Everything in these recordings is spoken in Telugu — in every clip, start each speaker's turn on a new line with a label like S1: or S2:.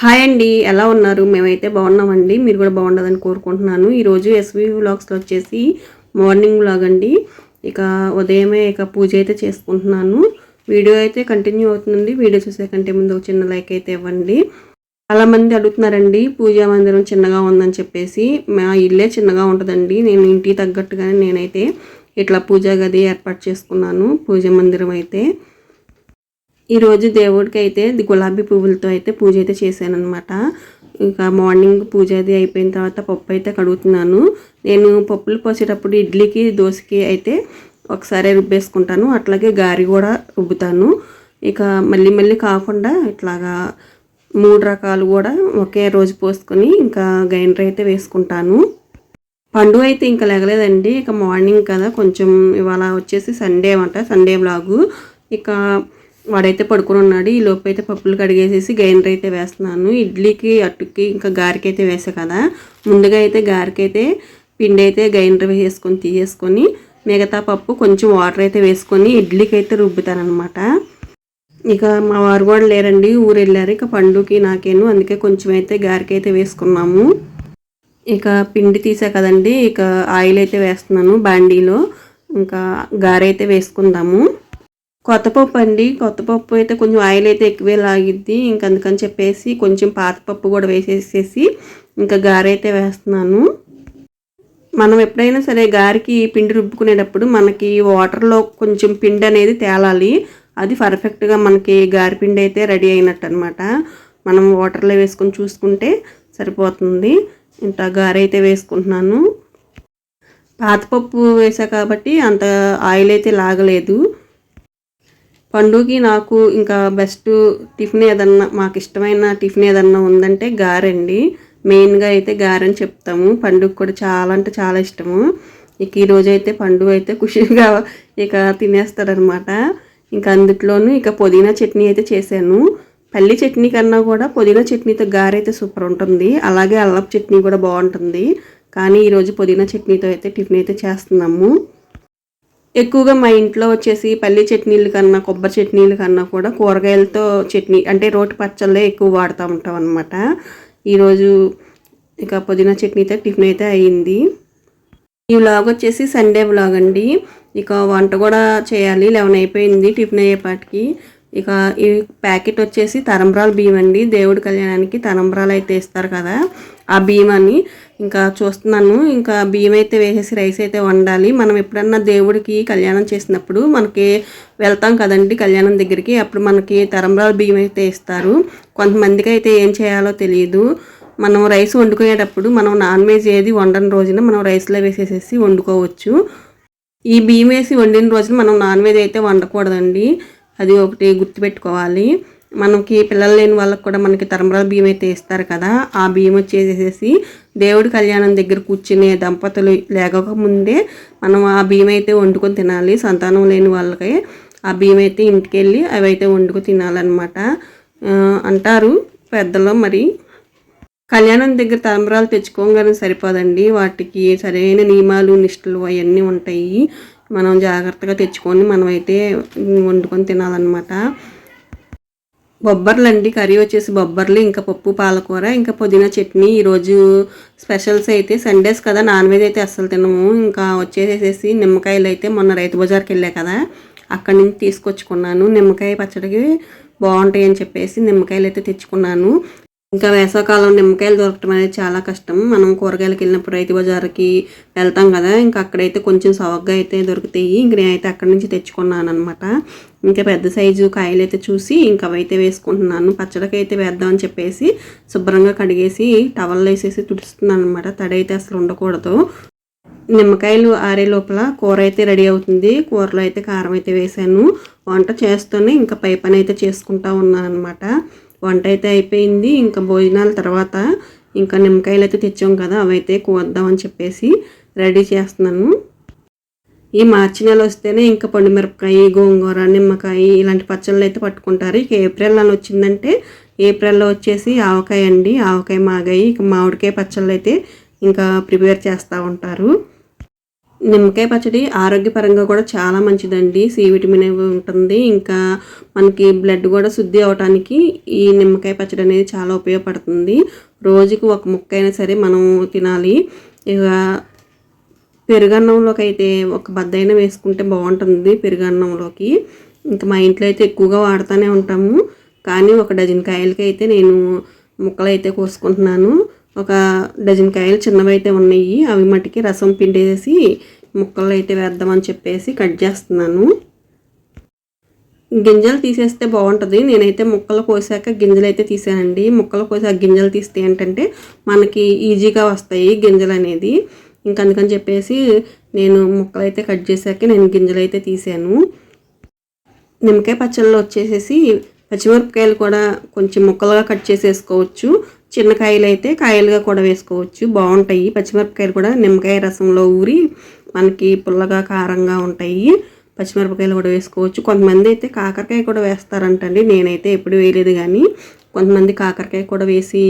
S1: హాయ్ అండి ఎలా ఉన్నారు? మేమైతే బాగున్నామండి. మీరు కూడా బాగుండదని కోరుకుంటున్నాను. ఈరోజు ఎస్వి వ్లాగ్స్లో వచ్చేసి మార్నింగ్ వ్లాగ్ అండి. ఇక ఉదయమే ఇక పూజ అయితే చేసుకుంటున్నాను. వీడియో అయితే కంటిన్యూ అవుతుంది వీడియో చూసే కంటే ముందు ఒక చిన్న లైక్ అయితే ఇవ్వండి. చాలామంది అడుగుతున్నారండి పూజా మందిరం చిన్నగా ఉందని చెప్పేసి. మా ఇల్లే చిన్నగా ఉంటుందండి. నేను ఇంటికి తగ్గట్టుగానే నేనైతే ఇట్లా పూజా గది ఏర్పాటు చేసుకున్నాను పూజా మందిరం అయితే. ఈరోజు దేవుడికి అయితే గులాబీ పువ్వులతో అయితే పూజ అయితే చేశాను అనమాట ఇంకా మార్నింగ్ పూజ అది అయిపోయిన తర్వాత పప్పు అయితే కడుగుతున్నాను. నేను పప్పులు పోసేటప్పుడు ఇడ్లీకి దోశకి అయితే ఒకసారి రుబ్బేసుకుంటాను. అట్లాగే గారి కూడా రుబ్బుతాను. ఇక మళ్ళీ మళ్ళీ కాకుండా ఇట్లాగా మూడు రకాలు కూడా ఒకే రోజు పోసుకొని ఇంకా గ్రైండర్ అయితే వేసుకుంటాను. పండు అయితే ఇంకా లేగలేదండి. ఇక మార్నింగ్ కదా కొంచెం ఇవాళ వచ్చేసి సండే అంట సండే బ్లాగు. ఇక వాడైతే పడుకుని ఉన్నాడు ఈ లోపు అయితే పప్పులు కడిగేసేసి గ్రైండర్ అయితే వేస్తున్నాను. ఇడ్లీకి అట్టుకి ఇంకా గారికి అయితే వేసా కదా. ముందుగా అయితే గారికి అయితే పిండి అయితే గ్రైండర్ వేసుకొని తీసేసుకొని మిగతా పప్పు కొంచెం వాటర్ అయితే వేసుకొని ఇడ్లీకి అయితే రుబ్బుతానమాట ఇక మా వారు కూడా లేరండి ఊరు వెళ్ళారు ఇక పండుకి నాకేను అందుకే కొంచెం అయితే గారికి అయితే వేసుకున్నాము. ఇక పిండి తీసా కదండి ఇక ఆయిల్ అయితే వేస్తున్నాను బాండీలో. ఇంకా గారైతే వేసుకుందాము. కొత్త పప్పు అండి. కొత్త పప్పు అయితే కొంచెం ఆయిల్ అయితే ఎక్కువే లాగిద్ది. ఇంక అందుకని చెప్పేసి కొంచెం పాత పప్పు కూడా వేసేసేసి ఇంకా గారైతే వేస్తున్నాను. మనం ఎప్పుడైనా సరే గారికి పిండి రుబ్బుకునేటప్పుడు మనకి వాటర్లో కొంచెం పిండి అనేది తేలాలి. అది పర్ఫెక్ట్గా మనకి గారి పిండి అయితే రెడీ అయినట్టు అనమాట మనం వాటర్లో వేసుకొని చూసుకుంటే సరిపోతుంది. ఇంత గారైతే అయితే వేసుకుంటున్నాను. పాతపప్పు వేసా కాబట్టి అంత ఆయిల్ అయితే లాగలేదు. పండుగకి నాకు ఇంకా బెస్ట్ టిఫిన్ ఏదన్నా మాకు ఇష్టమైన టిఫిన్ ఏదన్నా ఉందంటే గారండి. మెయిన్గా అయితే గారని చెప్తాము. పండుగ కూడా చాలా అంటే చాలా ఇష్టము. ఇక ఈరోజు అయితే పండుగ అయితే ఖుషిగా ఇక తినేస్తాడనమాట ఇంకా అందుట్లోనూ ఇక పుదీనా చట్నీ అయితే చేశాను. పల్లి చట్నీ కన్నా కూడా పుదీనా చట్నీతో గారైతే సూపర్ ఉంటుంది. అలాగే అల్లపు చట్నీ కూడా బాగుంటుంది. కానీ ఈరోజు పుదీనా చట్నీతో అయితే టిఫిన్ అయితే చేస్తున్నాము. ఎక్కువగా మా ఇంట్లో వచ్చేసి పల్లి చట్నీలు కన్నా కొబ్బరి చట్నీలు కన్నా కూడా కూరగాయలతో చట్నీ అంటే రోటి పచ్చళ్ళే ఎక్కువ వాడుతూ ఉంటాం అనమాట ఈరోజు ఇక పుదీనా చట్నీతో టిఫిన్ అయితే అయ్యింది ఈ వ్లాగ్ వచ్చేసి సండే వ్లాగ్ అండి. ఇక వంట కూడా చేయాలి లెవెన్ అయిపోయింది టిఫిన్ అయ్యేపాటికి. ఇక ఈ ప్యాకెట్ వచ్చేసి తరంబ్రాల బియ్యం అండి. దేవుడి కళ్యాణానికి తరంబ్రాలు అయితే ఇస్తారు కదా ఆ బియ్యం అని. ఇంకా చూస్తున్నాను. ఇంకా బియ్యం అయితే వేసేసి రైస్ అయితే వండాలి. మనం ఎప్పుడన్నా దేవుడికి కళ్యాణం చేసినప్పుడు మనకి వెళ్తాం కదండి కళ్యాణం దగ్గరికి. అప్పుడు మనకి తరంబరాలు బియ్యం అయితే ఇస్తారు కొంతమందికి అయితే ఏం చేయాలో తెలియదు. మనం రైస్ వండుకునేటప్పుడు మనం నాన్ వెజ్ ఏది వండని రోజున మనం రైస్లో వేసేసేసి వండుకోవచ్చు. ఈ బియ్యం వేసి వండిన రోజున మనం నాన్ వెజ్ అయితే వండకూడదండి. అది ఒకటి గుర్తుపెట్టుకోవాలి. మనకి పిల్లలు లేని వాళ్ళకి కూడా మనకి తరంబరాల బియ్యం అయితే ఇస్తారు కదా. ఆ బియ్యం వచ్చేసేసి దేవుడి కళ్యాణం దగ్గర కూర్చునే దంపతులు లేకముందే ముందే మనం ఆ బియ్యం అయితే వండుకొని తినాలి. సంతానం లేని వాళ్ళకి ఆ బియ్యం అయితే ఇంటికి వెళ్ళి అవి అయితే వండుకొని తినాలన్నమాట. అంటారు పెద్దలు మరి. కళ్యాణం దగ్గర తలంబరాలు తెచ్చుకోగానే సరిపోదండి. వాటికి సరైన నియమాలు నిష్ఠలు అవన్నీ ఉంటాయి. మనం జాగ్రత్తగా తెచ్చుకొని మనమైతే వండుకొని తినాలన్నమాట. బొబ్బర్లు అండి కర్రీ వచ్చేసి బొబ్బర్లు ఇంకా పప్పు పాలకూర ఇంకా పుదీనా చట్నీ. ఈరోజు స్పెషల్స్ అయితే సండేస్ కదా నాన్ వెజ్ అయితే అస్సలు తినము. ఇంకా వచ్చేసేసి నిమ్మకాయలు అయితే మొన్న రైతు బజార్కి వెళ్ళా కదా అక్కడి నుంచి తీసుకొచ్చుకున్నాను. నిమ్మకాయ పచ్చడికి బాగుంటాయి అని చెప్పేసి నిమ్మకాయలు అయితే తెచ్చుకున్నాను. ఇంకా వేసవకాలం నిమ్మకాయలు దొరకటం అనేది చాలా కష్టం. మనం కూరగాయలకు వెళ్ళినప్పుడు రైతు బజార్కి వెళ్తాం కదా ఇంకా అక్కడైతే కొంచెం సవగ్గా అయితే దొరుకుతాయి. ఇంక నేనైతే అక్కడి నుంచి తెచ్చుకున్నాను అనమాట ఇంకా పెద్ద సైజు కాయలు అయితే చూసి ఇంకా అవైతే వేసుకుంటున్నాను. పచ్చడికి అయితే వేద్దామని చెప్పేసి శుభ్రంగా కడిగేసి టవల్ వేసేసి తుడుస్తున్నాను అనమాట తడి అయితే అసలు ఉండకూడదు. నిమ్మకాయలు ఆరే లోపల కూర అయితే రెడీ అవుతుంది. కూరలో అయితే కారం అయితే వేసాను. వంట చేస్తూనే ఇంకా పై పని అయితే చేసుకుంటా ఉన్నాను అనమాట వంట అయితే అయిపోయింది. ఇంకా భోజనాల తర్వాత ఇంకా నిమ్మకాయలు అయితే తెచ్చాం కదా అవైతే కోద్దామని చెప్పేసి రెడీ చేస్తున్నాను. ఈ మార్చి నెల వస్తేనే ఇంకా పండుమిరపకాయ గోంగూర నిమ్మకాయ ఇలాంటి పచ్చళ్ళు అయితే పట్టుకుంటారు. ఇక ఏప్రిల్ నెల వచ్చిందంటే ఏప్రిల్లో వచ్చేసి ఆవకాయ అండి ఆవకాయ మాగాయి ఇక మామిడికాయ పచ్చళ్ళు అయితే ఇంకా ప్రిపేర్ చేస్తూ ఉంటారు. నిమ్మకాయ పచ్చడి ఆరోగ్యపరంగా కూడా చాలా మంచిదండి. సి విటమిన్ అవి ఉంటుంది. ఇంకా మనకి బ్లడ్ కూడా శుద్ధి అవడానికి ఈ నిమ్మకాయ పచ్చడి అనేది చాలా ఉపయోగపడుతుంది. రోజుకు ఒక ముక్క అయినా సరే మనం తినాలి. ఇక పెరుగన్నంలోకి అయితే ఒక బద్దైనా వేసుకుంటే బాగుంటుంది పెరుగన్నంలోకి. ఇంకా మా ఇంట్లో అయితే ఎక్కువగా వాడుతూనే ఉంటాము. కానీ ఒక డజన్ కాయలకి అయితే నేను ముక్కలు అయితే కోసుకుంటున్నాను. ఒక డజన్ కాయలు చిన్నవి అయితే ఉన్నాయి. అవి మట్టికి రసం పిండేసి ముక్కలు అయితే వేద్దామని చెప్పేసి కట్ చేస్తున్నాను. గింజలు తీసేస్తే బాగుంటుంది. నేనైతే ముక్కలు కోసాక గింజలు అయితే తీసానండి. ముక్కలు కోసాక గింజలు తీస్తే ఏంటంటే మనకి ఈజీగా వస్తాయి గింజలు అనేది ఇంకా అందుకని చెప్పేసి నేను ముక్కలు అయితే కట్ చేశాక నేను గింజలు అయితే తీసాను. నిమ్మకాయ పచ్చళ్ళు వచ్చేసేసి పచ్చిమిరపకాయలు కూడా కొంచెం ముక్కలుగా కట్ చేసేసుకోవచ్చు. చిన్న కాయలు అయితే కాయలుగా కూడా వేసుకోవచ్చు. బాగుంటాయి. పచ్చిమిరపకాయలు కూడా నిమ్మకాయ రసంలో ఊరి మనకి పుల్లగా కారంగా ఉంటాయి. పచ్చిమిరపకాయలు కూడా వేసుకోవచ్చు. కొంతమంది అయితే కాకరకాయ కూడా వేస్తారంటండి. నేనైతే ఎప్పుడు వేయలేదు కానీ కొంతమంది కాకరకాయ కూడా వేసి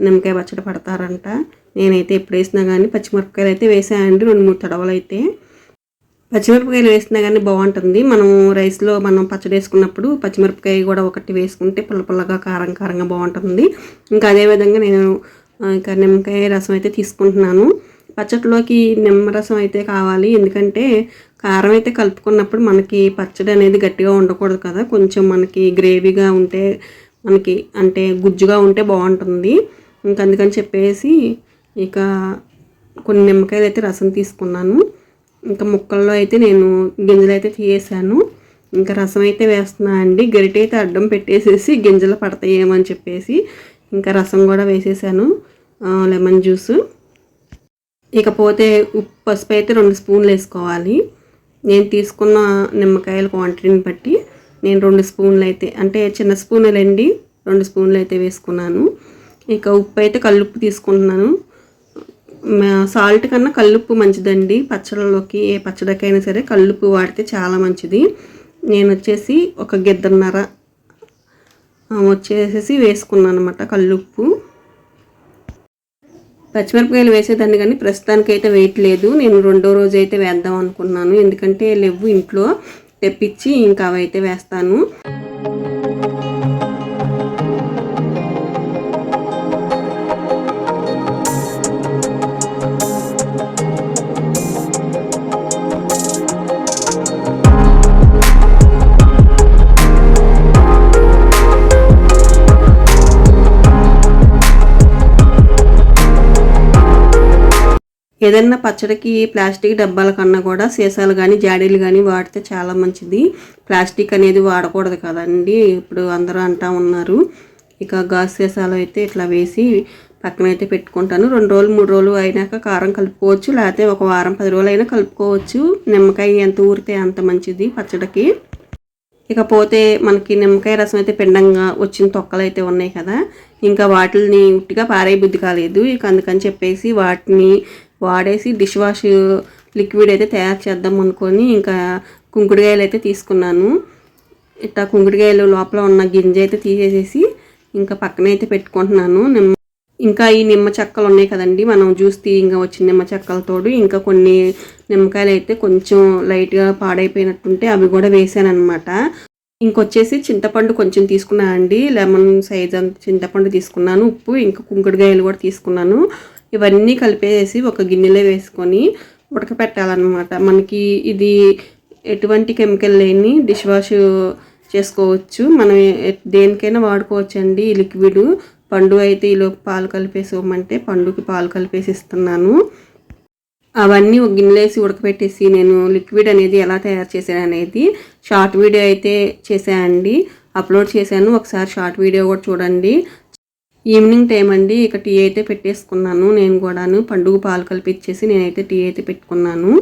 S1: నిమ్మకాయ పచ్చడి పడతారంట. నేనైతే ఎప్పుడు వేసినా కానీ పచ్చిమిరపకాయలు అయితే వేసాయండి రెండు మూడు తడవలు అయితే పచ్చిమిరపకాయలు వేసినా కానీ బాగుంటుంది మనం రైస్లో మనం పచ్చడి వేసుకున్నప్పుడు పచ్చిమిరపకాయ కూడా ఒకటి వేసుకుంటే పుల్ల పుల్లగా కారం కారంగా బాగుంటుంది ఇంకా అదేవిధంగా నేను ఇంకా నిమ్మకాయ రసం అయితే తీసుకుంటున్నాను. పచ్చడిలోకి నిమ్మరసం అయితే కావాలి. ఎందుకంటే కారం అయితే కలుపుకున్నప్పుడు మనకి పచ్చడి అనేది గట్టిగా ఉండకూడదు కదా. కొంచెం మనకి గ్రేవీగా ఉంటే మనకి అంటే గుజ్జుగా ఉంటే బాగుంటుంది ఇంకా అందుకని చెప్పేసి ఇక కొన్ని నిమ్మకాయలు అయితే రసం తీసుకున్నాను. ఇంకా ముక్కల్లో అయితే నేను గింజలు అయితే తీయేసాను ఇంకా రసం అయితే వేస్తున్నా అండి. గరిట అయితే అడ్డం పెట్టేసేసి గింజలు పడతాయేమని చెప్పేసి ఇంకా రసం కూడా వేసేసాను లెమన్ జ్యూస్. ఇకపోతే ఉప్పు పసుపు అయితే రెండు స్పూన్లు వేసుకోవాలి. నేను తీసుకున్న నిమ్మకాయల క్వాంటిటీని బట్టి నేను రెండు స్పూన్లు అయితే అంటే చిన్న స్పూన్లండి రెండు స్పూన్లు అయితే వేసుకున్నాను. ఇక ఉప్పు అయితే కల్లుప్పు తీసుకుంటున్నాను. సాల్ట్ కన్నా కల్లుప్పు మంచిదండి. పచ్చళ్ళలోకి ఏ పచ్చడికైనా సరే కల్లుప్పు వాడితే చాలా మంచిది. నేను వచ్చేసి ఒక గిద్దన్నర వచ్చేసేసి వేసుకున్నాను అనమాట కల్లుప్పు. పచ్చిమిరపకాయలు వేసేదాన్ని కానీ ప్రస్తుతానికి అయితే వేయట్లేదు నేను రెండో రోజు అయితే వేద్దాం అనుకున్నాను. ఎందుకంటే లేవు ఇంట్లో. తెప్పించి ఇంకా అవైతే వేస్తాను. ఏదైనా పచ్చడికి ప్లాస్టిక్ డబ్బాల కన్నా కూడా సీసాలు కానీ జాడీలు కానీ వాడితే చాలా మంచిది. ప్లాస్టిక్ అనేది వాడకూడదు కదండి. ఇప్పుడు అందరూ అంటా ఉన్నారు. ఇక గాజు సీసాలు అయితే ఇట్లా వేసి పక్కన అయితే పెట్టుకుంటాను. రెండు రోజులు మూడు రోజులు అయినాక కారం కలుపుకోవచ్చు. లేకపోతే ఒక వారం పది రోజులు అయినా కలుపుకోవచ్చు. నిమ్మకాయ ఎంత ఊరితే అంత మంచిది పచ్చడికి. ఇకపోతే మనకి నిమ్మకాయ రసం అయితే పిండంగా వచ్చిన తొక్కలు అయితే ఉన్నాయి కదా. ఇంకా వాటిని ఉట్టిగా పారే బుద్ధి కాలేదు. ఇక అందుకని చెప్పేసి వాటిని వాడేసి డిష్ వాష్ లిక్విడ్ అయితే తయారు చేద్దాం అనుకొని ఇంకా కుంకుడుకాయలు అయితే తీసుకున్నాను. ఇట్లా కుంకుడుకాయలు లోపల ఉన్న గింజ అయితే తీసేసేసి ఇంకా పక్కన అయితే పెట్టుకుంటున్నాను. నిమ్మ ఇంకా ఈ నిమ్మ చెక్కలు ఉన్నాయి కదండి మనం జ్యూస్ తీయంగా వచ్చిన నిమ్మ చెక్కలతోడు ఇంకా కొన్ని నిమ్మకాయలు అయితే కొంచెం లైట్గా పాడైపోయినట్టుంటే అవి కూడా వేసాను అనమాట ఇంకొచ్చేసి చింతపండు కొంచెం తీసుకున్నాను అండి లెమన్ సైజ్ అంత చింతపండు తీసుకున్నాను. ఉప్పు ఇంకా కుంకుడుకాయలు కూడా తీసుకున్నాను. ఇవన్నీ కలిపేసి ఒక గిన్నెలో వేసుకొని ఉడకపెట్టాలన్నమాట. మనకి ఇది ఎటువంటి కెమికల్ లేని డిష్ వాష్ చేసుకోవచ్చు. మనం దేనికైనా వాడుకోవచ్చు అండి ఈ లిక్విడ్. పండు అయితే ఈలోపు పాలు కలిపేసుకోమంటే పండుకి పాలు కలిపేసి ఇస్తున్నాను అవన్నీ ఒక గిన్నెలేసి ఉడకపెట్టేసి నేను లిక్విడ్ అనేది ఎలా తయారు చేశాను అనేది షార్ట్ వీడియో అయితే చేశానండి. అప్లోడ్ చేశాను. ఒకసారి షార్ట్ వీడియో కూడా చూడండి. ఈవినింగ్ టైం అండి. ఇక టీ అయితే పెట్టేసుకున్నాను. నేను కూడాను పండుగ పాలు కలిపిచ్చేసి నేనైతే టీ అయితే పెట్టుకున్నాను.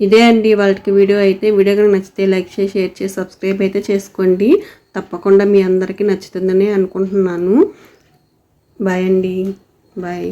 S1: ఇదే అండి వాళ్ళకి వీడియో అయితే. వీడియో కనుక నచ్చితే లైక్ చేసి షేర్ చేసి సబ్స్క్రైబ్ అయితే చేసుకోండి. తప్పకుండా మీ అందరికీ నచ్చుతుందని అనుకుంటున్నాను. బాయ్ అండి. బాయ్.